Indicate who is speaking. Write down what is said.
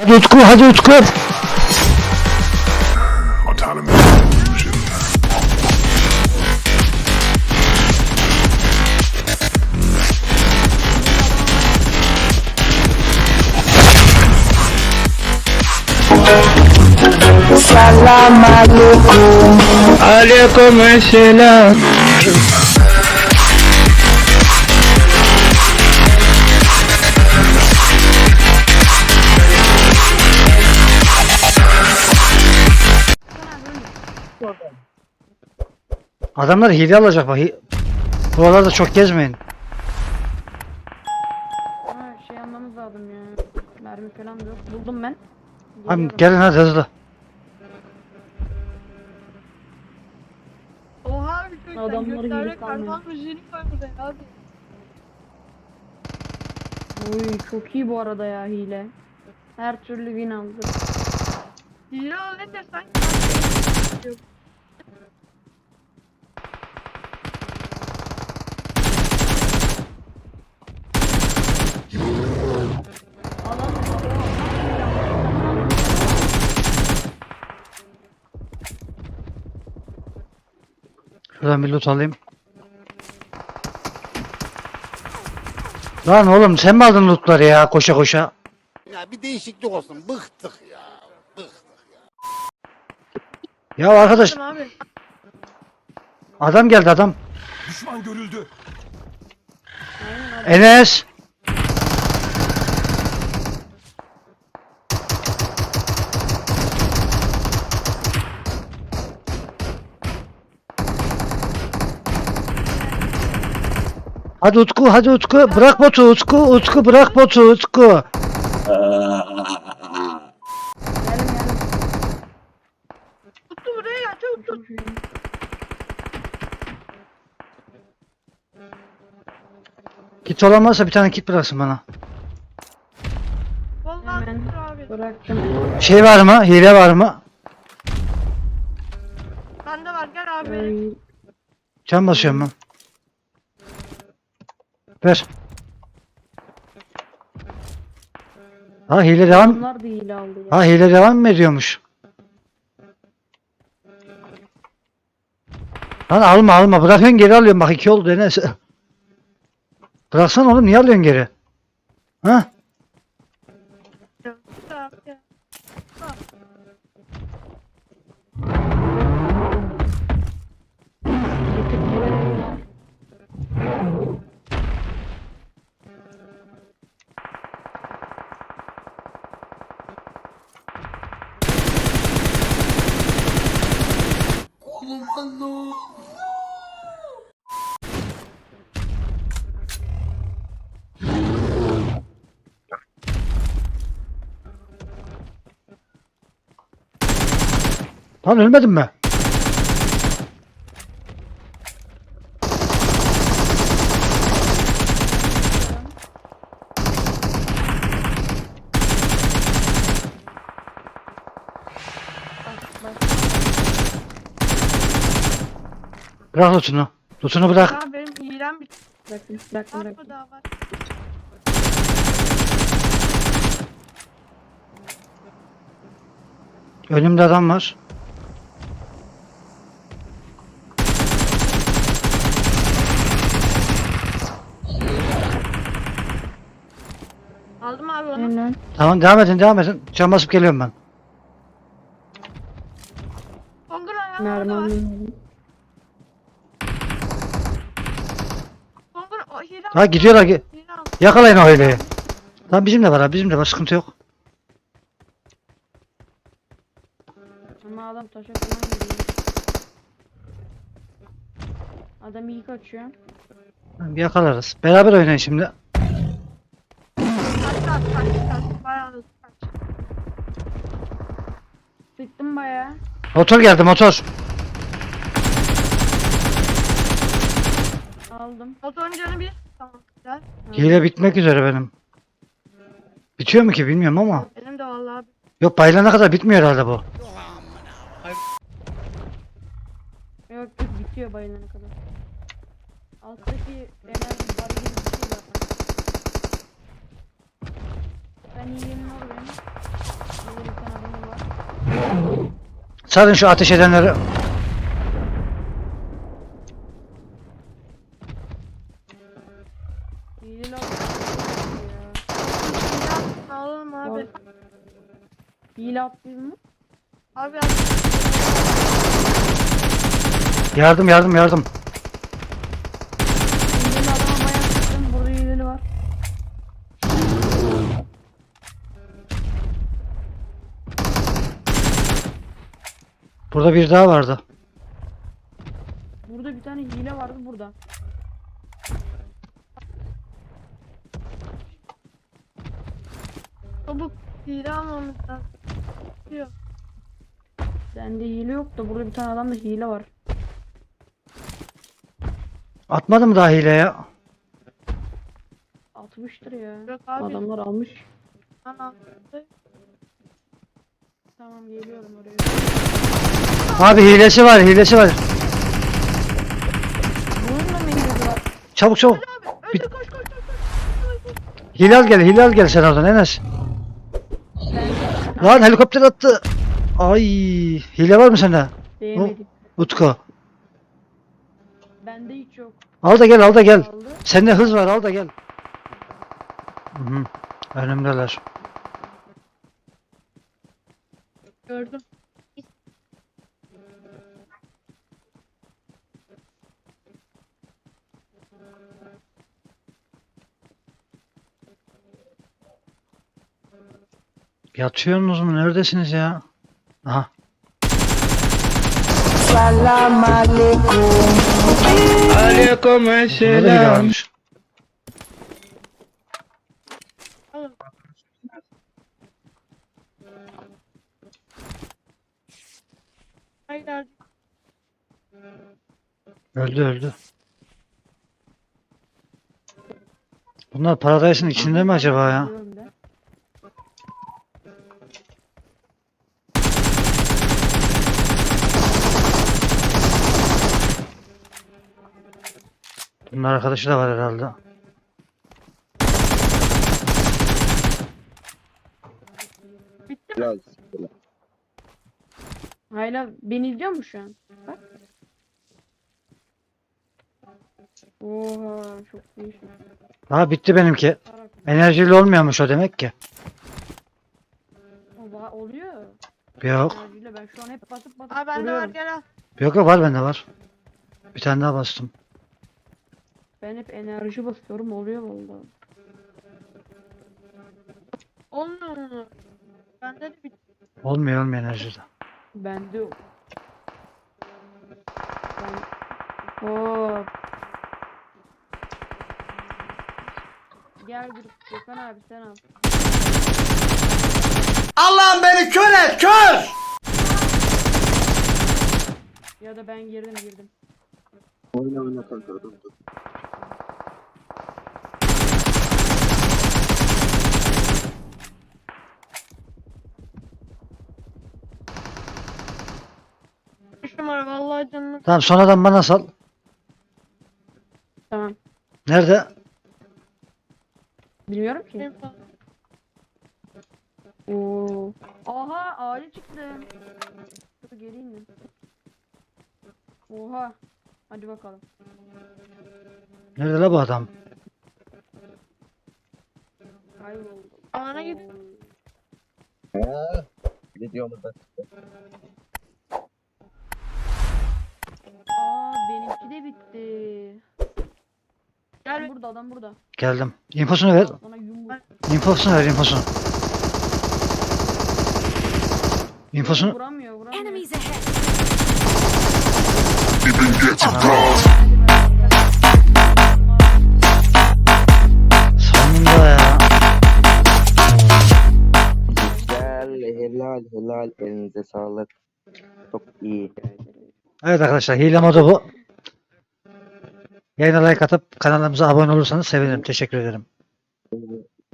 Speaker 1: Hadi Utku hadi Utku.
Speaker 2: Salam alaikum.
Speaker 1: Aleyküm selam. Adamlar hile alacak bak. Buralarda çok gezmeyin.
Speaker 3: Ha şey almamız lazım ya. Mermi falan da yok. Buldum ben.
Speaker 1: Abi
Speaker 3: Geliyorum.
Speaker 1: gelin hadi hızlı.
Speaker 4: Oha abi çok
Speaker 3: Adamları
Speaker 4: sen göstererek
Speaker 3: hile kalmıyor.
Speaker 4: parmağın müziğini koy buraya abi.
Speaker 3: Oy çok iyi bu arada ya hile. Her türlü win aldı.
Speaker 4: Hile olunca sanki
Speaker 1: Şuradan bir loot alayım. Lan oğlum sen mi aldın lootları ya koşa koşa?
Speaker 5: Ya bir değişiklik olsun. Bıktık ya. Bıktık.
Speaker 1: Ya arkadaş
Speaker 4: abi.
Speaker 1: adam geldi adam.
Speaker 6: Düşman görüldü.
Speaker 1: Enes. Hadi Utku, hadi Utku. Bırak botu Utku, Utku bırak botu Utku.
Speaker 3: Gelin.
Speaker 4: Tuttu buraya ya çabuk tut.
Speaker 1: Kit olan varsa bir tane kit bıraksın bana.
Speaker 4: Vallahi
Speaker 3: Hemen.
Speaker 4: tuttur abi.
Speaker 3: Bıraktım.
Speaker 1: Şey var mı? Hile var mı?
Speaker 4: Bende var gel abi.
Speaker 1: Can basıyorum ben. Ver. Ha hile devam.
Speaker 3: Da hile aldı ya.
Speaker 1: Ha hile devam mı ediyormuş? Lan alma alma bırakın geri alıyorum bak iki oldu Enes. Bıraksan oğlum niye alıyorsun geri? Ha?
Speaker 4: Ya.
Speaker 1: Lan ölmedin mi? Bırak lotunu. Lotunu bırak.
Speaker 4: Abi benim hilem bitti.
Speaker 3: Bıraktım bıraktım
Speaker 4: Var
Speaker 3: bıraktım.
Speaker 4: mı daha var?
Speaker 1: Önümde adam var.
Speaker 4: Aldım abi onu.
Speaker 1: Tamam devam edin devam edin. Can basıp geliyorum ben.
Speaker 4: Kongur ayağım orada var.
Speaker 3: aldım.
Speaker 4: Kongur o hile
Speaker 1: Ha
Speaker 4: aldım.
Speaker 1: gidiyorlar.
Speaker 4: Hile aldım.
Speaker 1: Yakalayın o hileyi. Lan bizim de var abi bizim de var sıkıntı yok.
Speaker 3: Ama adam taşa falan gidiyor. Adam iyi kaçıyor.
Speaker 1: Bir yakalarız. Beraber oynayın şimdi.
Speaker 4: Kaç kaç kaç kaç. Bayağı hızlı kaç.
Speaker 3: Sıktım bayağı.
Speaker 1: Motor geldi motor.
Speaker 4: Motorun. Tamam.
Speaker 1: Hile bitmek üzere benim. Bitiyor mu ki bilmiyorum ama.
Speaker 4: Benim de vallahi.
Speaker 1: Yok bayılana kadar bitmiyor herhalde bu.
Speaker 3: Yok yok bitiyor bayılana kadar. Alttaki enerji barı gibi bir şey zaten. Ben iyiyim ne
Speaker 1: olur benim. Bir şu ateş edenleri
Speaker 3: Al.
Speaker 4: Ya, alalım abi.
Speaker 3: Hile attın mı?
Speaker 4: Abi abi.
Speaker 1: Yardım yardım yardım.
Speaker 3: Hileli adama bayağı sıktım. Burada hileli var.
Speaker 1: Burada bir daha vardı.
Speaker 3: Burada bir tane hile vardı burada.
Speaker 4: Çabuk hile almamız lazım. Diyor.
Speaker 3: Bende hile yok da burada bir tane adamda hile var.
Speaker 1: Atmadım daha.
Speaker 3: Atmıştır ya.
Speaker 4: Yok abi.
Speaker 3: Adamlar almış. Tamam geliyorum oraya.
Speaker 1: Abi hilesi var hilesi var.
Speaker 3: Bunun da mı hilesi var?
Speaker 1: Çabuk çabuk.
Speaker 4: Öldür koş koş koş koş.
Speaker 1: Hilal gel Hilal gel sen oradan Enes. Lan helikopter attı. Ay hile var mı sende?
Speaker 3: Değmedik.
Speaker 1: Utku.
Speaker 3: Bende hiç yok.
Speaker 1: Al da gel al da gel.
Speaker 3: Kaldı.
Speaker 1: Sende hız var al da gel. Hı hı. Önümdeler.
Speaker 4: Gördüm.
Speaker 1: Yatıyorsunuz mu? Neredesiniz ya? Aha.
Speaker 2: Alaikum.
Speaker 7: Aleyküm
Speaker 1: biri
Speaker 7: selam.
Speaker 4: Hayır.
Speaker 1: Öldü öldü. Bunlar Paradise'ın içinde mi acaba ya?
Speaker 3: Biliyorum da.
Speaker 1: Bunun arkadaşı da var herhalde.
Speaker 3: Hala beni izliyor mu şu an? Bak. Oha çok iyi. şey.
Speaker 1: Daha bitti benimki. Enerjili olmuyormuş o demek ki.
Speaker 3: Oha, oluyor.
Speaker 1: Yok.
Speaker 3: Enerjiyle ben şu an hep basıp basıp
Speaker 4: Abi bende var
Speaker 3: duruyorum.
Speaker 4: gel al.
Speaker 1: Yok yok var bende var. Bir tane daha bastım.
Speaker 3: Ben hep enerji basıyorum oluyor vallahi.
Speaker 4: Olmuyor mu? Bende de bir
Speaker 1: Olmuyor olmuyor enerjide.
Speaker 3: Bende yok. Ben... Hop. Gel grup Gökhan abi sen al.
Speaker 5: Allah'ım beni kör et kör!
Speaker 3: Ya da ben girdim girdim.
Speaker 4: üç
Speaker 1: Tamam sonradan bana sal.
Speaker 3: Tamam.
Speaker 1: Nerede?
Speaker 3: Bilmiyorum ki. Oo. Aha ağaca çıktım. Dur geleyim mi? Oha. Hadi bakalım.
Speaker 1: Nerede la bu adam?
Speaker 3: Kayboldu.
Speaker 4: Alana git.
Speaker 3: Aa bitti.
Speaker 4: Gel
Speaker 3: burada adam burada.
Speaker 1: Geldim. İnfosunu ver.
Speaker 3: Sana yumruk.
Speaker 1: İnfosunu ver infosunu. İnfosunu.
Speaker 3: Vuramıyor vuramıyor.
Speaker 8: Enemies ahead.
Speaker 1: Sonunda ya.
Speaker 7: Güzel, helal, helal. Elinize sağlık. Çok iyi.
Speaker 1: Evet arkadaşlar hile modu bu. Yayına like atıp kanalımıza abone olursanız sevinirim. Teşekkür ederim.